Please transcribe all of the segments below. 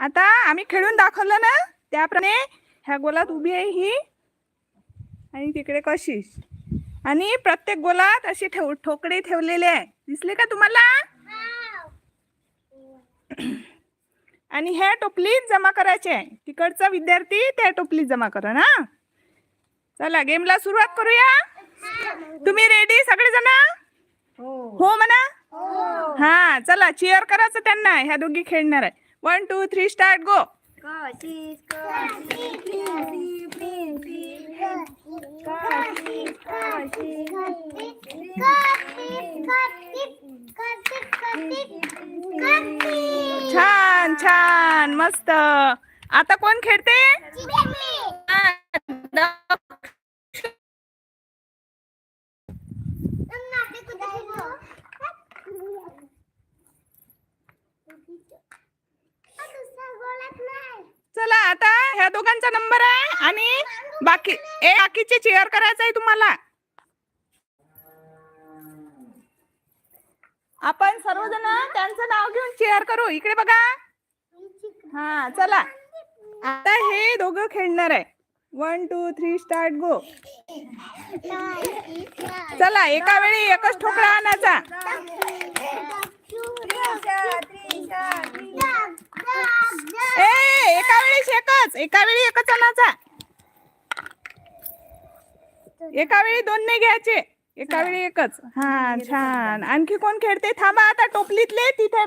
आता आम्ही खेळून दाखवलं ना त्याप्रमाणे ह्या गोलात उभी आहे ही आणि तिकडे कशीश. आणि प्रत्येक गोलात असे ठेव ठोकळे ठेवलेले आहे. दिसले का तुम्हाला? आणि ह्या टोपलीत जमा करायचे आहे. तिकडचा विद्यार्थी त्या टोपलीत जमा करा ना. चला गेमला सुरुवात करूया. तुम्ही रेडी सगळेजण? हो. म्हणा? हा. चला चिअर करायचं त्यांना. ह्या दोघी खेळणार आहे. One two three start go छान छान मस्त आता कोण खेळते दोघांचा नंबर आहे आणि बाकी ए बाकीचे चेअर करायचं आहे तुम्हाला. आपण सर्वजण त्यांचं नाव घेऊन चेअर करू. इकडे बघा. हा चला. आता हे दोघं खेळणार आहे. One two three start go चला एका वेळी एकच ठोकळा आणायचा ए एका वेळी एकच एका वेळी एकच आणायचा. एका वेळी दोन नाही घ्यायचे. एका वेळी एकच. हा छान. आणखी कोण खेळते? थांबा आता टोपलीतले तिथे.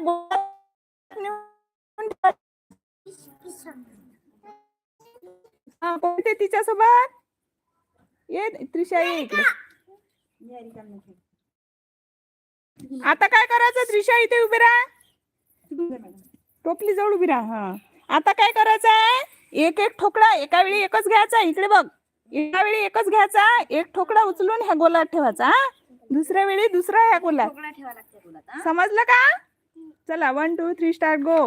हा, कोणते तिच्यासोबत? ये त्रिशा ये इकडे. आता काय करायचं? त्रिशा इथे उभी राहा. टोपली जवळ उभी राहा. हा. आता काय करायचं आहे एक एक ठोकळा एका वेळी एकच घ्यायचा इकडे बघ. एका वेळी एकच घ्यायचा एक ठोकळा उचलून ह्या गोलात ठेवायचा हा. दुसऱ्या वेळी दुसरा ह्या गोलात. समजलं का? चला one two three start go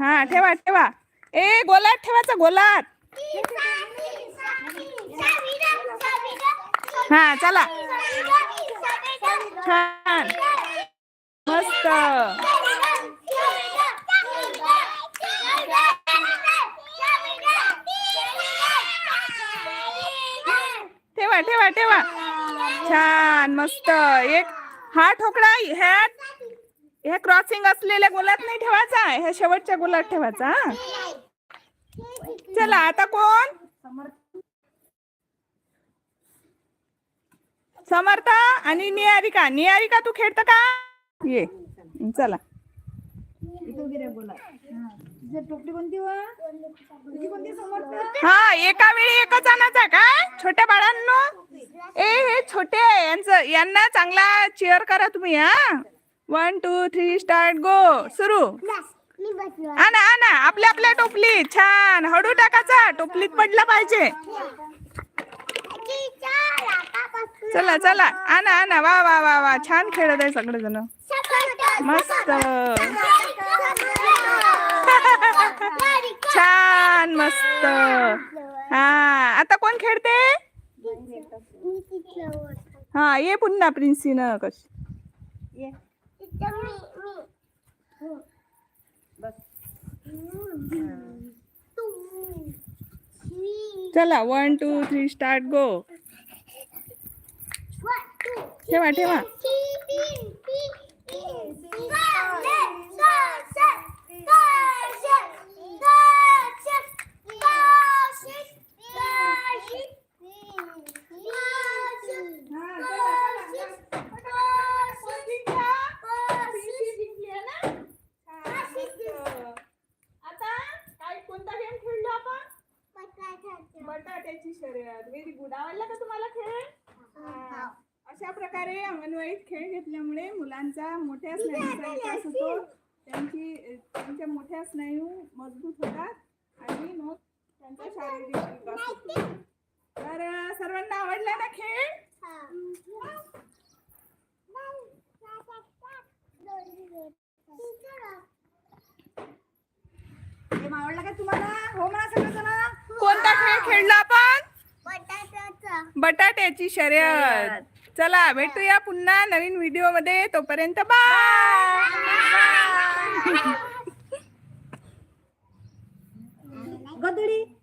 हा ठेवा ठेवा. ए गोलात ठेवायचा गोलात. हा चला. छान. मस्त. ठेवा ठेवा. ठेवा छान मस्त. एक हा ठोकळा ह्या ह्या क्रॉसिंग असलेल्या गोलात नाही ठेवायचा ह्या शेवटच्या गोलात ठेवायचा चला आता कोण? समर्थ आणि निहारिका निहारिका तू खेळत का? ये चला टोपली कोणती वा तुझी कोणती समर्थ हा एका वेळी एकच आणायचा का? छोट्या बाळांनो? ए हे छोटे यांचं यांना चांगला चेअर करा तुम्ही हा. One two three start go सुरू. आणा आणा आपल्या आपल्या टोपलीत छान. हळू टाकायचा टोपलीत पडला पाहिजे. चला चला. आणा आणा. वा वा वा वा. छान खेळत आहे सगळेजण. मस्त. मस्त. हा आता कोण खेळते? हा ये पुन्हा प्रिन्सी न कशी. चला one two three start go ठेवा ठेवा. बटाट्याची शर्यत. व्हेरी गुड आवडला का तुम्हाला खेळ? हा. अशा प्रकारे अंगणवाडीत खेळ घेतल्यामुळे मुलांचा मोठ्या स्नायूचा विकास होतो. त्यांची त्यांच्या मोठ्या स्नायू मजबूत होतात आणि मग त्यांचा शारीरिक विकास होतो. तर सर्वांना आवडला ना खेळ? आवडला का तुम्हाला? हो म्हणा सगळेजण कोणता खेळ खेळला आपण? बटाट्याची. शर्यत. चला भेटूया पुन्हा नवीन व्हिडिओमध्ये तोपर्यंत बाय